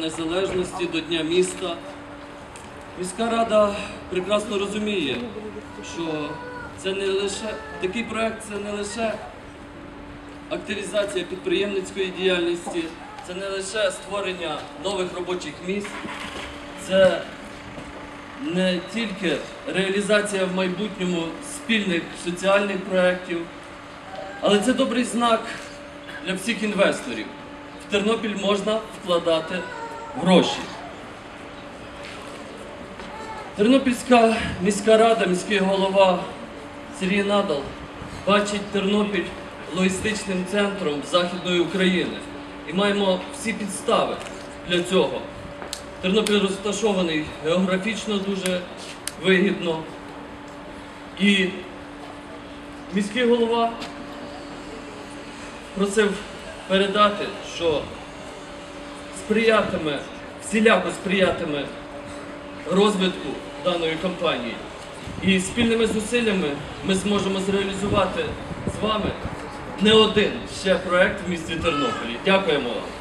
Незалежності до Дня міста. Міська рада прекрасно розуміє, що це не лише такий проект це не лише активізація підприємницької діяльності, це не лише створення нових робочих місць, це не тільки реалізація в майбутньому спільних соціальних проєктів, але це добрий знак для всіх інвесторів. В Тернопіль можна вкладати гроші. Тернопільська міська рада, міський голова Сергій Надал бачить Тернопіль логістичним центром Західної України. І маємо всі підстави для цього. Тернопіль розташований географічно дуже вигідно. І міський голова просив передати, що сприятиме, всіляко сприятиме розвитку даної компанії. І спільними зусиллями ми зможемо зреалізувати з вами не один ще проект в місті Тернополі. Дякуємо вам.